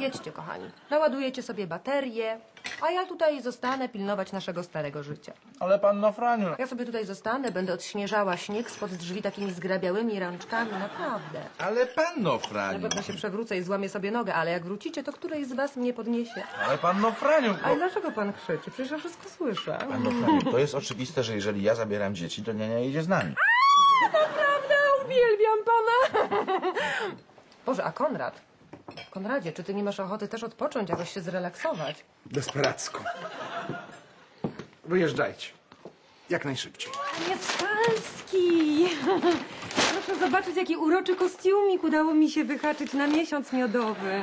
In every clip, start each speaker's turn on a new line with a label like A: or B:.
A: Jedźcie, kochani. Naładujecie sobie baterie, a ja tutaj zostanę pilnować naszego starego życia.
B: Ale panno Franiu...
A: Ja sobie tutaj zostanę, będę odśnieżała śnieg spod drzwi takimi zgrabiałymi rączkami, naprawdę.
B: Ale panno
A: Na
B: Franiu...
A: pewno się przewrócę i złamię sobie nogę, ale jak wrócicie, to któryś z was mnie podniesie.
B: Ale panno Franiu...
A: Ale dlaczego pan krzyczy? Przecież ja wszystko słyszę.
B: Panno Franiu, to jest oczywiste, że jeżeli ja zabieram dzieci, to niania jedzie z nami.
A: Naprawdę uwielbiam pana. Boże, a Konrad? Konradzie, czy ty nie masz ochoty też odpocząć, jakoś się zrelaksować?
C: Desperacko. Wyjeżdżajcie. Jak najszybciej.
A: Panie Stalski! Proszę zobaczyć, jaki uroczy kostiumik udało mi się wyhaczyć na miesiąc miodowy.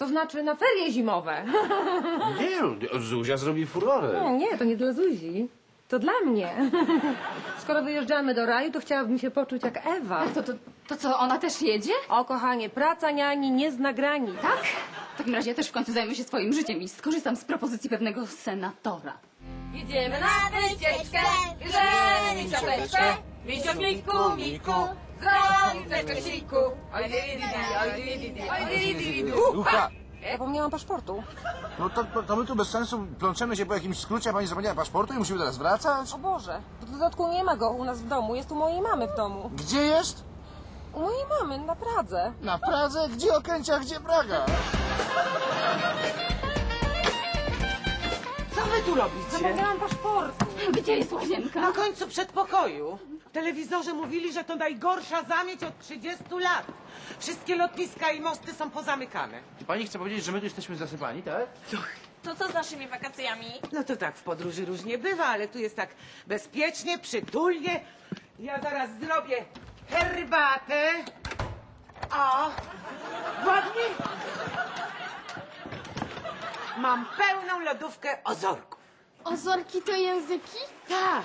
A: To znaczy na ferie zimowe.
C: Nie, Zuzia zrobi furorę.
A: Nie, nie, to nie dla Zuzi. To dla mnie. Skoro wyjeżdżamy do raju, to chciałabym się poczuć jak Ewa.
D: To, to, to co, ona też jedzie?
A: O, kochanie, praca niani nie zna granic.
D: Tak? W takim razie ja też w końcu zajmę się swoim życiem i skorzystam z propozycji pewnego senatora.
E: Idziemy na wycieczkę, bierzemy mi czapeczkę, Misio miku, miku, zrobił troszkę siku. Oj, di, di, di, oj, di, di, di, oj, di, di, di, upa.
A: Zapomniałam paszportu.
C: No to, to my tu bez sensu plączemy się po jakimś skrócie, a pani zapomniała paszportu i musimy teraz wracać?
A: O Boże, w dodatku nie ma go u nas w domu. Jest u mojej mamy w domu.
C: Gdzie jest?
A: U mojej mamy na Pradze.
C: Na Pradze? Gdzie Okęcia, gdzie Praga?
F: Co wy tu robicie?
A: Zapomniałam paszportu.
D: Gdzie jest łazienka?
F: Na końcu przedpokoju. W telewizorze mówili, że to najgorsza zamieć od 30 lat. Wszystkie lotniska i mosty są pozamykane.
C: Czy pani chce powiedzieć, że my tu jesteśmy zasypani, tak?
E: To co z naszymi wakacjami?
F: No to tak, w podróży różnie bywa, ale tu jest tak bezpiecznie, przytulnie. Ja zaraz zrobię herbatę. O, ładnie. Mam pełną lodówkę ozorków.
D: Ozorki to języki?
F: Tak.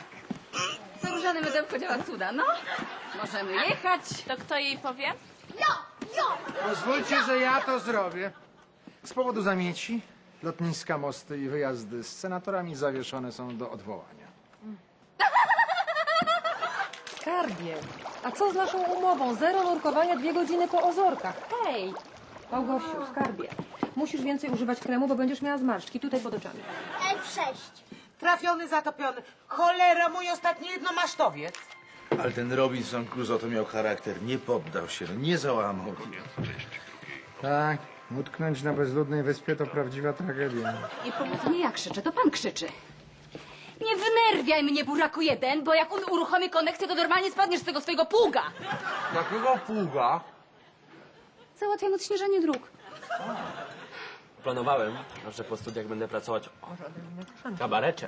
D: Medem podziała cuda, no. Możemy jechać.
E: To kto jej powie?
C: Pozwólcie, że ja to zrobię. Z powodu zamieci, lotniska, mosty i wyjazdy z senatorami zawieszone są do odwołania.
A: Skarbie, a co z naszą umową? Zero nurkowania, dwie godziny po ozorkach. Hej! Małgosiu, skarbie, musisz więcej używać kremu, bo będziesz miała zmarszczki tutaj pod oczami.
G: F6.
F: Trafiony, zatopiony. Cholera, mój ostatni jednomasztowiec.
B: Ale ten Robinson Crusoe to miał charakter. Nie poddał się, nie załamał.
C: Tak, utknąć na bezludnej wyspie to prawdziwa tragedia.
D: I powiedz nie jak krzyczę, to pan krzyczy. Nie wnerwiaj mnie, buraku jeden, bo jak on uruchomi konekcję, to normalnie spadniesz z tego swojego pługa.
B: Jakiego pługa?
D: Załatwiam odśnieżanie dróg.
H: Planowałem, że po studiach będę pracować w kabarecie.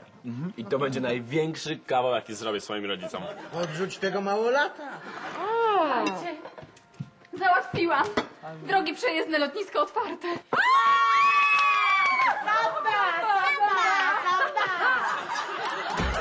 H: I to będzie największy kawał, jaki zrobię swoim rodzicom.
C: Odrzuć tego małolata.
D: Załatwiłam. Drogi przejezdne, lotnisko otwarte.